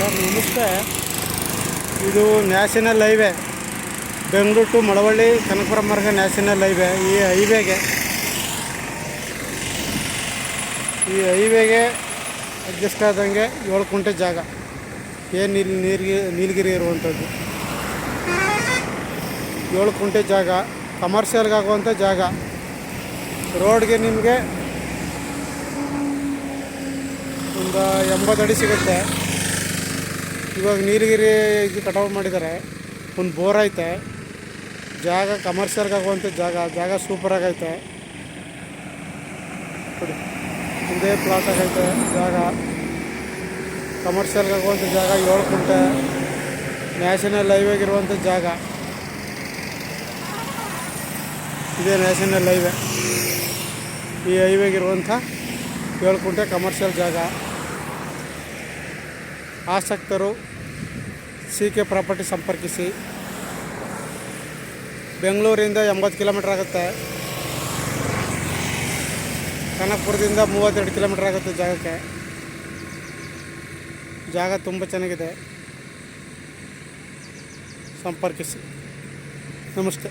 Sir, ನಮಸ್ತೆ. ಇದು national highway. Bengaluru to Malavalli Kanakapura ಮಾರ್ಗ ನ್ಯಾಷನಲ್ ಹೈವೇ, ಈ ಹೈವೇಗೆ. ಈ ಹೈವೇಗೆ ಅಡ್ಜಸ್ಟ್ ಆದಂಗೆ ಏಳು ಕುಂಟೆ ಜಾಗ. ಏನು ನೀಲ್, ನೀರಿಗೆ, ನೀಲಗಿರಿ ಇರುವಂಥದ್ದು. ಏಳು ಕುಂಟೆ ಜಾಗ ಕಮರ್ಷಿಯಲ್ಗೆ ಆಗುವಂಥ ಜಾಗ. ರೋಡ್ಗೆ ನಿಮಗೆ ಒಂದು ಎಂಬತ್ತು ಅಡಿ ಸಿಗುತ್ತೆ. ಇವಾಗ ನೀರಿಗಿರಿ ಇದು ಕಟಾವು ಮಾಡಿದ್ದಾರೆ. ಒಂದು ಬೋರ್ ಐತೆ. ಜಾಗ ಕಮರ್ಷಿಯಲ್ಗೆ ಆಗುವಂಥ ಜಾಗ ಜಾಗ ಸೂಪರ್ ಆಗೈತೆ. ಇದೇ ಪ್ಲಾಟ್ ಆಗೈತೆ ಜಾಗ. ಕಮರ್ಷಿಯಲ್ಗೆ ಆಗುವಂಥ ಜಾಗ ಏಳು ಕುಂಟೆ ನ್ಯಾಷನಲ್ ಹೈವೇಗೆ ಇರುವಂಥ ಜಾಗ. ಇದೇ ನ್ಯಾಷನಲ್ ಹೈವೇ ಈ ಹೈವೇಗೆ ಇರುವಂಥ ಏಳು ಕುಂಟೆ ಕಮರ್ಷಿಯಲ್ ಜಾಗ. ಆಸಕ್ತರು ಸಿ ಕೆ ಪ್ರಾಪರ್ಟಿ ಸಂಪರ್ಕಿಸಿ. ಬೆಂಗಳೂರಿಂದ ಎಂಬತ್ತು ಕಿಲೋಮೀಟ್ರ್ ಆಗುತ್ತೆ. ಕನಕಪುರದಿಂದ ಮೂವತ್ತೆರಡು ಕಿಲೋಮೀಟ್ರ್ ಆಗುತ್ತೆ ಜಾಗಕ್ಕೆ. ಜಾಗ ತುಂಬ ಚೆನ್ನಾಗಿದೆ. ಸಂಪರ್ಕಿಸಿ. ನಮಸ್ತೆ.